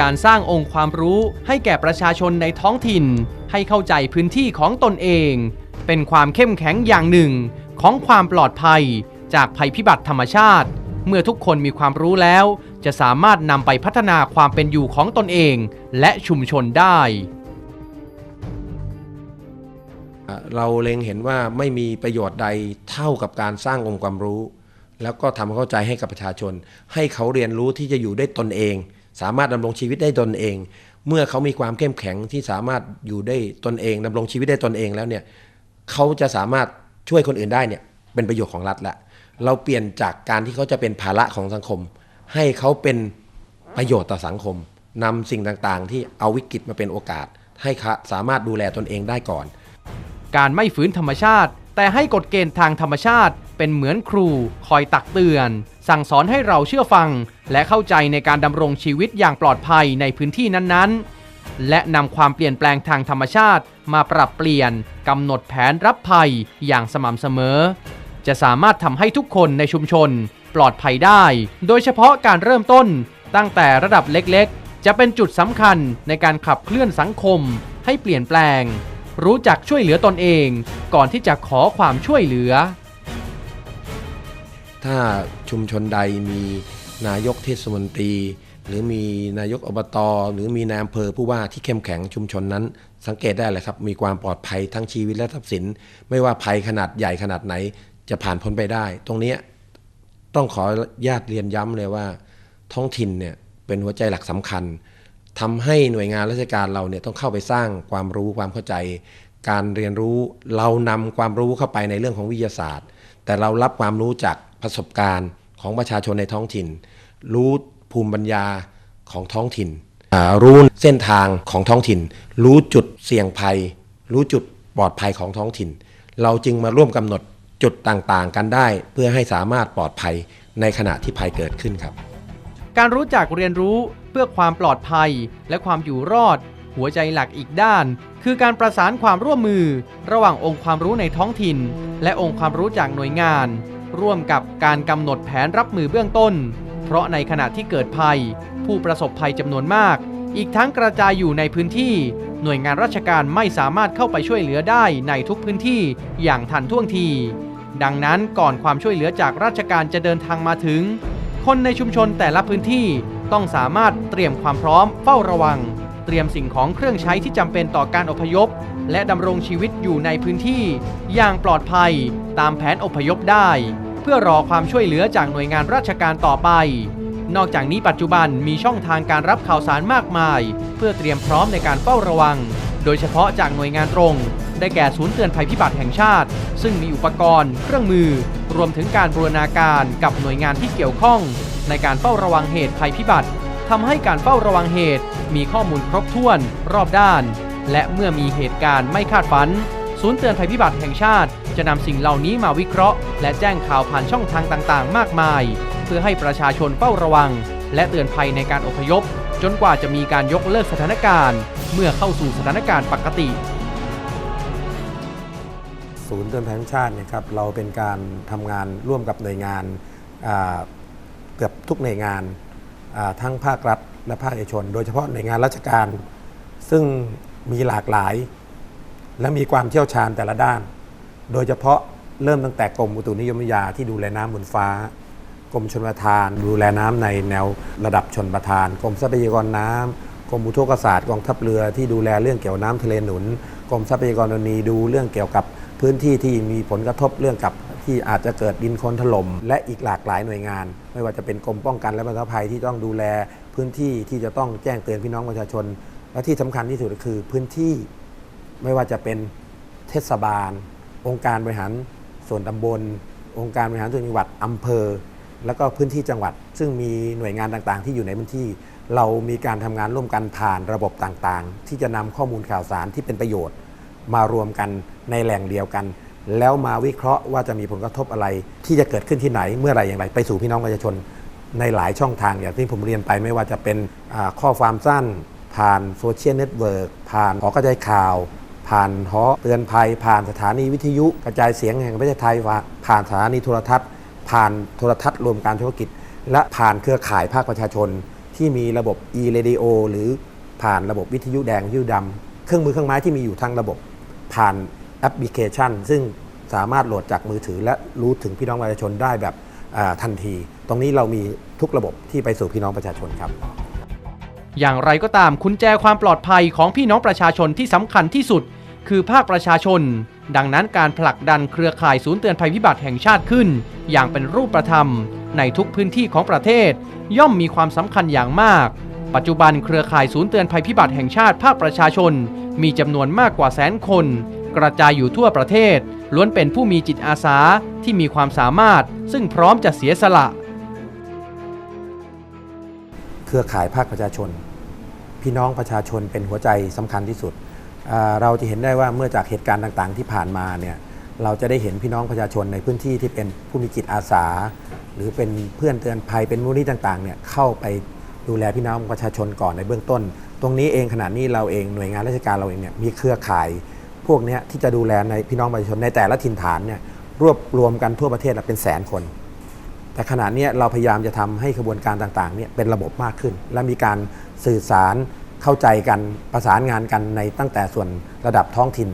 การสร้างองค์ความรู้ให้แก่ประชาชนในท้องถิ่น ให้เข้าใจพื้นที่ของตนเอง เป็นความเข้มแข็งอย่างหนึ่ง ของความปลอดภัย จากภัยพิบัติธรรมชาติ เมื่อทุกคนมีความรู้แล้ว จะสามารถนำไปพัฒนาความเป็นอยู่ของตนเอง และชุมชนได้เราเล็งเห็นว่าไม่มีประโยชน์ใดเท่ากับการสร้างองค์ความรู้ แล้วก็ทำเข้าใจให้กับประชาชน ให้เขาเรียนรู้ที่จะอยู่ได้ตนเอง สามารถดำรงชีวิตได้ตนเอง เมื่อเขามีความเข้มแข็งที่สามารถอยู่ได้ตนเองดำรงชีวิตได้ตนเองแล้วเนี่ยเขาจะสามารถช่วยคนอื่นได้เนี่ยเป็นประโยชน์ของรัฐละเราเปลี่ยนจากการที่เขาจะเป็นภาระของสังคม ให้เขาเป็นประโยชน์ต่อสังคมนำสิ่งต่างๆ ที่เอาวิกฤตมาเป็นโอกาส ให้สามารถดูแลตนเองได้ก่อน การไม่ฝืนธรรมชาติ แต่ให้กฎเกณฑ์ทางธรรมชาติเป็นเหมือนครูคอยตักเตือน สั่งสอนให้เราเชื่อฟัง และเข้าใจในการดำรงชีวิตอย่างปลอดภัยในพื้นที่นั้นๆ และนำความเปลี่ยนแปลงทางธรรมชาติ มาปรับเปลี่ยนกำหนดแผนรับภัยอย่างสม่ำเสมอ จะสามารถทำให้ทุกคนในชุมชน ปลอดภัยได้ โดยเฉพาะการเริ่มต้น ตั้งแต่ระดับเล็กๆ จะเป็นจุดสำคัญในการขับเคลื่อนสังคม ให้เปลี่ยนแปลง รู้จักช่วยเหลือตนเอง ก่อนที่จะขอความช่วยเหลือ ถ้าชุมชนใดมีนายกเทศมนตรี หรือมีนายกอบตหรือมีนายอำเภอผู้ว่าที่เข้มแข็งชุมชนนั้น สังเกตได้เลยครับ มีความปลอดภัยทั้งชีวิตและทรัพย์สิน ไม่ว่าภัยขนาดใหญ่ขนาดไหนจะผ่านพ้นไปได้ ตรงนี้ต้องขอญาติเรียนย้ำเลยว่า ท้องถิ่นเนี่ยเป็นหัวใจหลักสำคัญทำให้หน่วยงานราชการเราเนี่ยต้องเข้าไปสร้างความรู้ความเข้าใจ การเรียนรู้เรานำความรู้เข้าไปในเรื่องของวิทยาศาสตร์ แต่เรารับความรู้จาก ประสบการณ์ของประชาชนในท้องถิ่น รู้ภูมิปัญญาของท้องถิ่น รู้เส้นทางของท้องถิ่น รู้จุดเสี่ยงภัย รู้จุดปลอดภัยของท้องถิ่น เราจึงมาร่วมกำหนดจุดต่างๆ กันได้ เพื่อให้สามารถปลอดภัยในขณะที่ภัยเกิดขึ้นครับ การรู้จักเรียนรู้เพื่อความปลอดภัยและความอยู่รอด หัวใจหลักอีกด้าน คือการประสานความร่วมมือ ระหว่างองค์ความรู้ในท้องถิ่น และองค์ความรู้จากหน่วยงาน ร่วมกับการกำหนดแผนรับมือเบื้องต้น เพราะในขณะที่เกิดภัย ผู้ประสบภัยจำนวนมาก อีกทั้งกระจายอยู่ในพื้นที่ หน่วยงานราชการไม่สามารถเข้าไปช่วยเหลือได้ในทุกพื้นที่อย่างทันท่วงที ดังนั้นก่อนความช่วยเหลือจากราชการจะเดินทางมาถึง คนในชุมชนแต่ละพื้นที่ต้องสามารถเตรียมความพร้อมเฝ้าระวัง เตรียมสิ่งของเครื่องใช้ที่จำเป็นต่อการอพยพ และดำรงชีวิตอยู่ในพื้นที่ อย่างปลอดภัยตามแผนอพยพได้ พื่อรอความช่วยเหลือจากหน่วยงานราชการต่อไป นอกจากนี้ปัจจุบันมีช่องทางการรับข่าวสารมากมาย เพื่อเตรียมพร้อมในการเฝ้าระวัง โดยเฉพาะจากหน่วยงานตรง ได้แก่ศูนย์เตือนภัยพิบัติแห่งชาติ ซึ่งมีอุปกรณ์ เครื่องมือ รวมถึงการบูรณาการกับหน่วยงานที่เกี่ยวข้อง ในการเฝ้าระวังเหตุภัยพิบัติทำให้การเฝ้าระวังเหตุ มีข้อมูลครบถ้วน รอบด้าน และเมื่อมีเหตุการณ์ไม่คาดฝัน ศูนย์เตือนภัยพิบัติแห่งชาติ จะนำสิ่งเหล่านี้มาวิเคราะห์ และแจ้งข่าวผ่านช่องทางต่างๆ มากมาย เพื่อให้ประชาชนเฝ้าระวัง และเตือนภัยในการอพยพ จนกว่าจะมีการยกเลิกสถานการณ์ เมื่อเข้าสู่สถานการณ์ปกติ ศูนย์เตือนภัยแห่งชาติเนี่ยครับเราเป็นการทำงานร่วมกับหน่วยงานเกือบทุกหน่วยงานทั้งภาครัฐและภาคเอกชน โดยเฉพาะหน่วยงานราชการ ซึ่งมีหลากหลาย และมีความเชี่ยวชาญแต่ละด้าน โดยเฉพาะเริ่มตั้งแต่กรมอุตุนิยมวิทยาที่ดูแลน้ำบนฟ้า กรมชลประทาน ดูแลน้ำในแนวระดับชนประทาน กรมทรัพยากรน้ำกรมอุทกศาสตร์กองทัพเรือที่ดูแลเรื่องเกี่ยวน้ำทะเลหนุน กรมทรัพยากรธรณีดูเรื่องเกี่ยวกับพื้นที่ที่มีผลกระทบเรื่องกับที่อาจจะเกิดดินโคลนถล่มและอีกหลากหลายหน่วยงาน ไม่ว่าจะเป็นกรมป้องกันและบรรเทาภัยที่ต้องดูแลพื้นที่ที่จะต้องแจ้งเตือนพี่น้องประชาชน และที่สำคัญที่สุดก็คือพื้นที่ ไม่ว่าจะเป็นเทศบาล องค์การบริหารส่วนตำบล องค์การบริหารส่วนจังหวัดอำเภอ แล้วก็พื้นที่จังหวัด ซึ่งมีหน่วยงานต่างๆ ที่อยู่ในพื้นที่ เรามีการทำงานร่วมกันผ่านระบบต่างๆ ที่จะนำข้อมูลข่าวสารที่เป็นประโยชน์ มารวมกันในแหล่งเดียวกัน แล้วมาวิเคราะห์ว่าจะมีผลกระทบอะไร ที่จะเกิดขึ้นที่ไหนเมื่อไรอย่างไร ไปสู่พี่น้องประชาชน ในหลายช่องทางอย่างที่ผมเรียนไปไม่ว่าจะเป็นข้อความสั้น ผ่านโซเชียลเน็ตเวิร์กผ่านหอกระจายข่าว ผ่านหอเตือนภัย ผ่านสถานีวิทยุกระจายเสียงแห่งประเทศไทย ผ่านสถานีโทรทัศน์ ผ่านโทรทัศน์รวมการธุรกิจ และผ่านเครือข่ายภาคประชาชน ที่มีระบบ e-radio หรือผ่านระบบวิทยุแดงวิทยุดำเครื่องมือเครื่องไม้ที่มีอยู่ทั้งระบบ ผ่านแอปพลิเคชัน ซึ่งสามารถโหลดจากมือถือ และรู้ถึงพี่น้องประชาชนได้แบบทันที ตรงนี้เรามีทุกระบบที่ไปสู่พี่น้องประชาชนครับ อย่างไรก็ตามกุญแจความปลอดภัยของพี่น้องประชาชนที่สำคัญที่สุด คือภาคประชาชน ดังนั้นการผลักดันเครือข่ายศูนย์เตือนภัยพิบัติแห่งชาติขึ้น อย่างเป็นรูปธรรม ในทุกพื้นที่ของประเทศ ย่อมมีความสำคัญอย่างมาก ปัจจุบันเครือข่ายศูนย์เตือนภัยพิบัติแห่งชาติภาคประชาชน มีจำนวนมากกว่าแสนคน กระจายอยู่ทั่วประเทศ ล้วนเป็นผู้มีจิตอาสาที่มีความสามารถ ซึ่งพร้อมจะเสียสละ เครือข่ายภาคประชาชน พี่น้องประชาชนเป็นหัวใจสำคัญที่สุด เราจะเห็นได้ว่าเมื่อจากเหตุการณ์ต่างๆ ที่ผ่านมาเนี่ยเราจะได้เห็นพี่น้องประชาชนในพื้นที่ที่เป็นผู้มีจิตอาสา หรือเป็นเพื่อนเตือนภัยเป็นมูลนิธิต่างๆเนี่ยเข้าไปดูแลพี่น้องประชาชนก่อนในเบื้องต้น ตรงนี้เองขณะนี้เราเองหน่วยงานราชการเราเองเนี่ยมีเครือข่าย พวกนี้ที่จะดูแลในพี่น้องประชาชนในแต่ละถิ่นฐานเนี่ยรวบรวมกันทั่วประเทศเป็นแสนคน แต่ขณะนี้เราพยายามจะทำให้ขบวนการต่างๆเนี่ยเป็นระบบมากขึ้น และมีการสื่อสาร เข้าใจกันประสานงานกันในตั้งแต่ส่วนระดับท้องถิ่น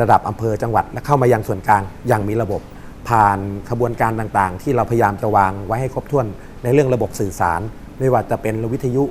ระดับอำเภอจังหวัด และเข้ามายังส่วนกลางอย่างมีระบบ ผ่านขบวนการต่างๆ ที่เราพยายามจะวางไว้ให้ครบถ้วนในเรื่องระบบสื่อสาร ไม่ว่าจะเป็นวิทยุ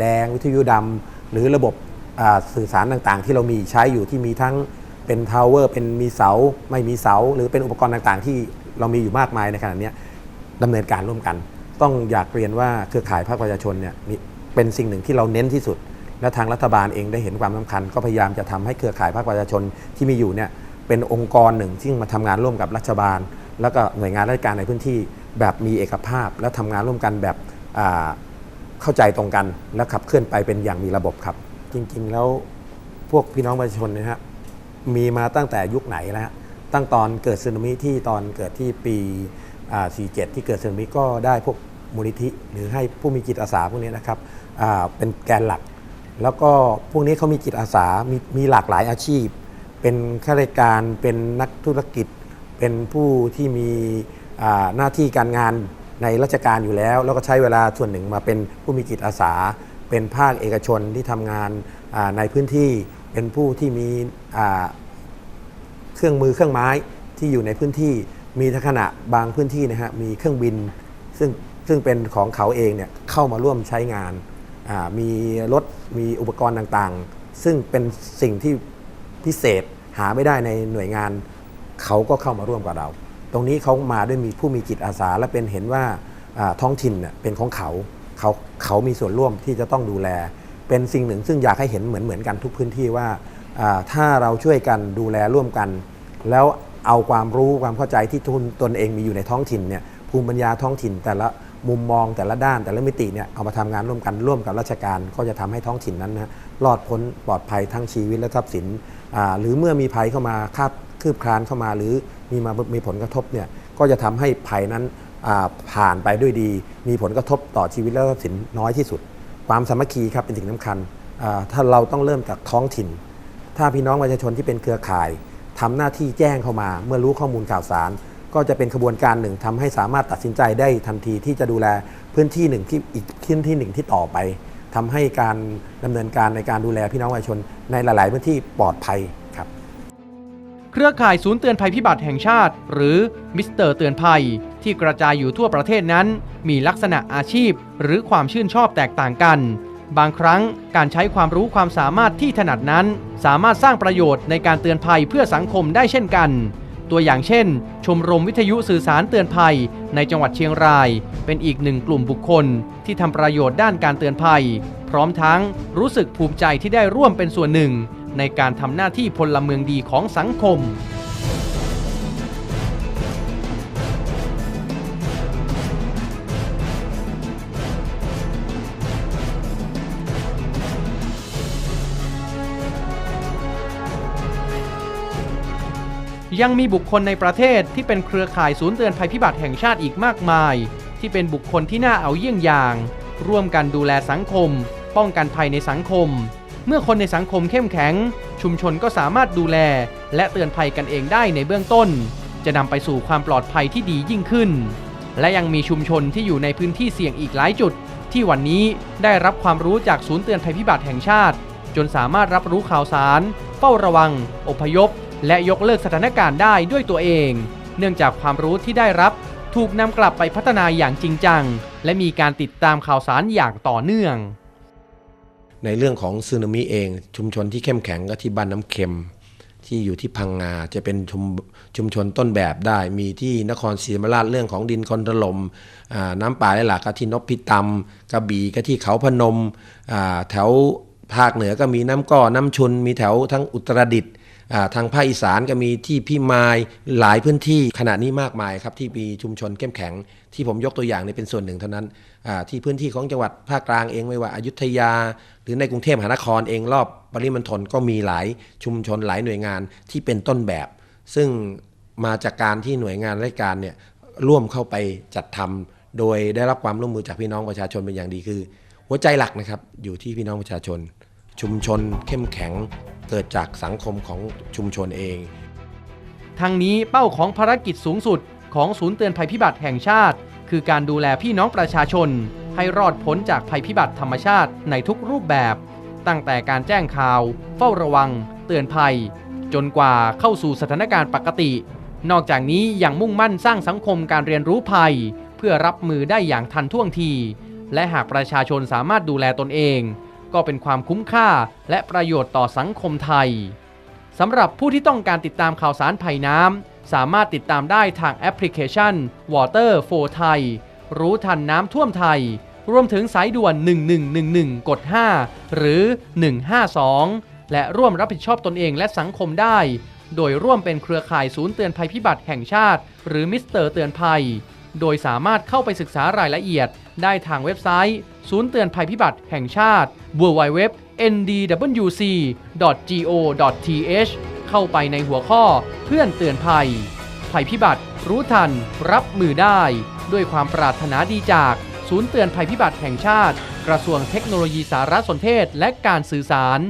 แดง วิทยุดำหรือระบบสื่อสารต่างๆ ที่เรามีใช้อยู่ที่มีทั้งเป็นทาวเวอร์เป็นมีเสาไม่มีเสา หรือเป็นอุปกรณ์ต่างๆ ที่เรามีอยู่มากมายในขณะนี้ดำเนินการร่วมกัน ต้องอยากเรียนว่าเครือข่ายภาคประชาชนเนี่ยเป็นสิ่งหนึ่งที่เราเน้นที่สุด และทางรัฐบาลเองได้เห็นความสำคัญ ก็พยายามจะทำให้เครือข่ายภาคประชาชนที่มีอยู่เนี่ยเป็นองค์กรหนึ่งที่มาทำงานร่วมกับรัฐบาล แล้วก็หน่วยงานราชการในพื้นที่แบบมีเอกภาพ และทำงานร่วมกันแบบเข้าใจตรงกัน และขับเคลื่อนไปเป็นอย่างมีระบบครับ จริงๆ แล้วพวกพี่น้องประชาชนเนยฮะมีมาตั้งแต่ยุคไหนแล้วฮะตั้งตอนเกิดสึนามิที่ตอนเกิดที่ปีอ่า47 ที่เกิดสึนามิก็ได้พวกมูลนิธิ หรือให้ผู้มีจิตอาสาพวกนี้นะครับเป็นแกนหลัก แล้วก็พวกนี้เขามีจิตอาสา มีมีหลากหลายอาชีพ เป็นข้าราชการ เป็นนักธุรกิจ เป็นผู้ที่มีหน้าที่การงานในราชการอยู่แล้ว แล้วก็ใช้เวลาส่วนหนึ่งมาเป็นผู้มีจิตอาสา เป็นภาคเอกชนที่ทำงานในพื้นที่ เป็นผู้ที่มีเครื่องมือเครื่องไม้ที่อยู่ในพื้นที่ มีทั้งขณะบางพื้นที่นะฮะ มีเครื่องบิน ซึ่งซึ่งเป็นของเขาเองเนี่ยเข้ามาร่วมใช้งาน มีรถมีอุปกรณ์ต่างๆ ซึ่งเป็นสิ่งที่พิเศษหาไม่ได้ในหน่วยงาน เขาก็เข้ามาร่วมกับเรา ตรงนี้เขามาด้วยมีผู้มีจิตอาสา และเป็นเห็นว่าท้องถิ่นเป็นของเขาเขาเขามีส่วนร่วมที่จะต้องดูแล เป็นสิ่งหนึ่ง ซึ่งอยากให้เห็นเหมือนเหมือนกันทุกพื้นที่ว่าถ้าเราช่วยกันดูแลร่วมกัน แล้วเอาความรู้ความเข้าใจที่ทุนตนเองมีอยู่ในท้องถิ่นเนี่ยภูมิปัญญาท้องถิ่นแต่ละ มุมมองแต่ละด้านแต่ละมิติเนี่ยเอามาทำงานร่วมกันร่วมกับราชการก็จะทำให้ท้องถิ่นนั้นนะรอดพ้นปลอดภัยทั้งชีวิตและทรัพย์สินอ่าหรือเมื่อมีภัยเข้ามาคาบคืบคลานเข้ามา หรือมีมามีผลกระทบเนี่ยก็จะทำให้ภัยนั้นอ่าผ่านไปด้วยดี มีผลกระทบต่อชีวิตและทรัพย์สินน้อยที่สุด ความสามัคคีครับเป็นสิ่งสำคัญอ่าถ้าเราต้องเริ่มจากท้องถิ่น ถ้าพี่น้องประชาชนที่เป็นเครือข่ายทำหน้าที่แจ้งเข้ามา เมื่อรู้ข้อมูลข่าวสาร ก็จะเป็นขบวนการหนึ่งทำให้สามารถตัดสินใจได้ทันทีที่จะดูแลพื้นที่หนึ่งที่อีกพื้นที่หนึ่งที่ต่อไปทำให้การดำเนินการในการดูแลพี่น้องประชาชนในหลาย ๆ พื้นที่ปลอดภัยครับ เครือข่ายศูนย์เตือนภัยพิบัติแห่งชาติ หรือมิสเตอร์เตือนภัย ที่กระจายอยู่ทั่วประเทศนั้น มีลักษณะอาชีพ หรือความชื่นชอบแตกต่างกัน บางครั้งการใช้ความรู้ความสามารถที่ถนัดนั้น สามารถสร้างประโยชน์ในการเตือนภัยเพื่อสังคมได้เช่นกัน ตัวอย่างเช่น ชมรมวิทยุสื่อสารเตือนภัย ในจังหวัดเชียงราย เป็นอีกหนึ่งกลุ่มบุคคล ที่ทำประโยชน์ด้านการเตือนภัย พร้อมทั้งรู้สึกภูมิใจที่ได้ร่วมเป็นส่วนหนึ่ง ในการทำหน้าที่พลเมืองดีของสังคม ยังมีบุคคลในประเทศที่เป็นเครือข่ายศูนย์เตือนภัยพิบัติแห่งชาติอีกมากมาย ที่เป็นบุคคลที่น่าเอาเยี่ยงอย่าง ร่วมกันดูแลสังคม ป้องกันภัยในสังคม เมื่อคนในสังคมเข้มแข็ง ชุมชนก็สามารถดูแล และเตือนภัยกันเองได้ในเบื้องต้น จะนำไปสู่ความปลอดภัยที่ดียิ่งขึ้น และยังมีชุมชนที่อยู่ในพื้นที่เสี่ยงอีกหลายจุด ที่วันนี้ได้รับความรู้จากศูนย์เตือนภัยพิบัติแห่งชาติ จนสามารถรับรู้ข่าวสาร เฝ้าระวัง อพยพ และยกเลิกสถานการณ์ได้ด้วยตัวเอง เนื่องจากความรู้ที่ได้รับถูกนำกลับไปพัฒนาอย่างจริงจัง และมีการติดตามข่าวสารอย่างต่อเนื่อง ในเรื่องของซึนามิเอง ชุมชนที่เข้มแข็งก็ที่บ้านน้ำเค็ม ที่อยู่ที่พังงาจะเป็นชุมชุมชนต้นแบบได้ มีที่นครศรีธรรมราชเรื่องของดินคอนถล่มอ่าน้ำป่าไหลหลากก็ที่นพิตำกระบี่ก็ที่เขาพนมแถวภาคเหนือก็มีน้ำก้อน้ำชุน มีแถวทั้งอุตรดิตถ์ ทางภาคอีสานก็มีที่พี่มายหลายพื้นที่ขณะนี้มากมายครับที่มีชุมชนเข้มแข็ง ที่ผมยกตัวอย่างในเป็นส่วนหนึ่งเท่านั้นที่พื้นที่ของจังหวัดภาคกลางเองไม่ว่าอายุทยา หรือในกรุงเทพมหานครเองรอบปริมณฑลก็มีหลายชุมชนหลายหน่วยงานที่เป็นต้นแบบ ซึ่งมาจากการที่หน่วยงานราชการเนี่ยร่วมเข้าไปจัดทำโดยได้รับความร่วมมือจากพี่น้องประชาชนเป็นอย่างดีคือ หัวใจหลักนะครับอยู่ที่พี่น้องประชาชน ชุมชนเข้มแข็งเกิดจากสังคมของชุมชนเอง ทั้งนี้เป้าของภารกิจสูงสุดของศูนย์เตือนภัยพิบัติแห่งชาติ คือการดูแลพี่น้องประชาชน ให้รอดพ้นจากภัยพิบัติธรรมชาติในทุกรูปแบบ ตั้งแต่การแจ้งข่าว เฝ้าระวัง เตือนภัย จนกว่าเข้าสู่สถานการณ์ปกติ นอกจากนี้ยังมุ่งมั่นสร้างสังคมการเรียนรู้ภัย เพื่อรับมือได้อย่างทันท่วงที และหากประชาชนสามารถดูแลตนเอง ก็เป็นความคุ้มค่าและประโยชน์ต่อสังคมไทยสำหรับผู้ที่ต้องการติดตามข่าวสารภัยน้ำ สามารถติดตามได้ทางแอปพลิเคชัน Water for Thai รู้ทันน้ำท่วมไทย รวมถึงสายด่วน 1111 กด 5 หรือ 152 และร่วมรับผิดชอบตนเองและสังคมได้ โดยร่วมเป็นเครือข่ายศูนย์เตือนภัยพิบัติแห่งชาติ หรือมิสเตอร์เตือนภัย โดยสามารถเข้าไปศึกษารายละเอียดได้ทางเว็บไซต์ ศูนย์เตือนภัยพิบัติแห่งชาติ www ndwc.go.th เข้าไปในหัวข้อเพื่อนเตือนภัย ภัยพิบัติ รู้ทัน รับมือได้ ด้วยความปรารถนาดีจาก ศูนย์เตือนภัยพิบัติแห่งชาติ กระทรวงเทคโนโลยีสารสนเทศและการสื่อสาร